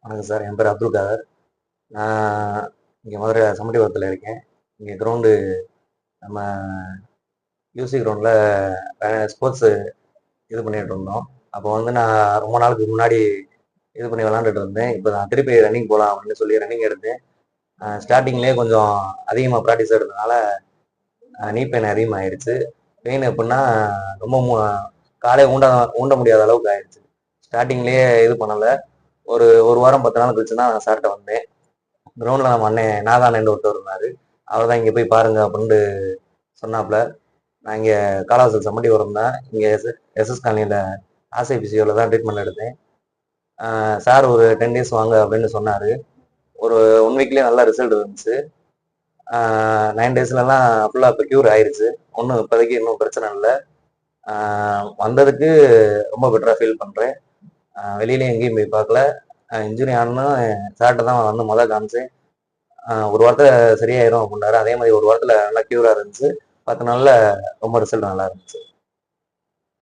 வணக்கம் சார். என் பேர் அப்துல் காதர். நான் இங்கே மதுரை சமட்டிபுரத்தில் இருக்கேன். இங்கே கிரவுண்டு நம்ம யூசி கிரவுண்டில் ஸ்போர்ட்ஸு இது பண்ணிகிட்டு இருந்தோம். அப்போ வந்து நான் ரொம்ப நாளுக்கு முன்னாடி இது பண்ணி விளாண்டுட்டு இருந்தேன். இப்போ நான் திருப்பி ரன்னிங் போகலாம் அப்படின்னு சொல்லி ரன்னிங் எடுத்தேன். ஸ்டார்டிங்லேயே கொஞ்சம் அதிகமாக ப்ராக்டிஸ் எடுத்ததுனால நீ பெயின் அதிகமாகிடுச்சு பெயின் எப்படின்னா ரொம்ப மு- காலே ஊண்ட ஊண்ட முடியாத அளவுக்கு ஆயிடுச்சு ஸ்டார்டிங்லேயே இது பண்ணலை. ஒரு ஒரு வாரம் பத்து நாள் கழிச்சு தான் சார்கிட்ட வந்தேன். கிரவுண்டில் நம்ம அண்ணன் நாதானன்னு ஒருத்தர் இருந்தார். அவர் தான் இங்கே போய் பாருங்க அப்படின்ட்டு சொன்னாப்புல. நான் இங்கே காலாசல் சம்மட்டி வரேன் இங்கே எஸ் எஸ்எஸ் காலனியில் ஆசை பிசியோவில் தான் ட்ரீட்மெண்ட் எடுத்தேன். சார் ஒரு டென் டேஸ் வாங்க அப்படின்னு சொன்னார். ஒரு ஒன் வீக்லேயே நல்லா ரிசல்ட் இருந்துச்சு. நைன் டேஸ்லலாம் ஃபுல்லாக இப்போ க்யூர் ஆயிடுச்சு ஒன்றும் இப்போதைக்கு இன்னும் பிரச்சனை இல்லை. வந்ததுக்கு ரொம்ப பெட்டராக ஃபீல் பண்ணுறேன் வெளியிலையும் எங்கேயும் போய் பார்க்கல. இன்ஜுரி ஆனால் சார்ட்டை தான் வந்து மொதல் காமிச்சேன் ஒரு வாரத்தில் சரியாயிரும் அப்படின்னாரு. அதே மாதிரி ஒரு வாரத்தில் நல்லா க்யூராக இருந்துச்சு. பத்து நாளில் ரொம்ப ரிசல்ட் நல்லா இருந்துச்சு.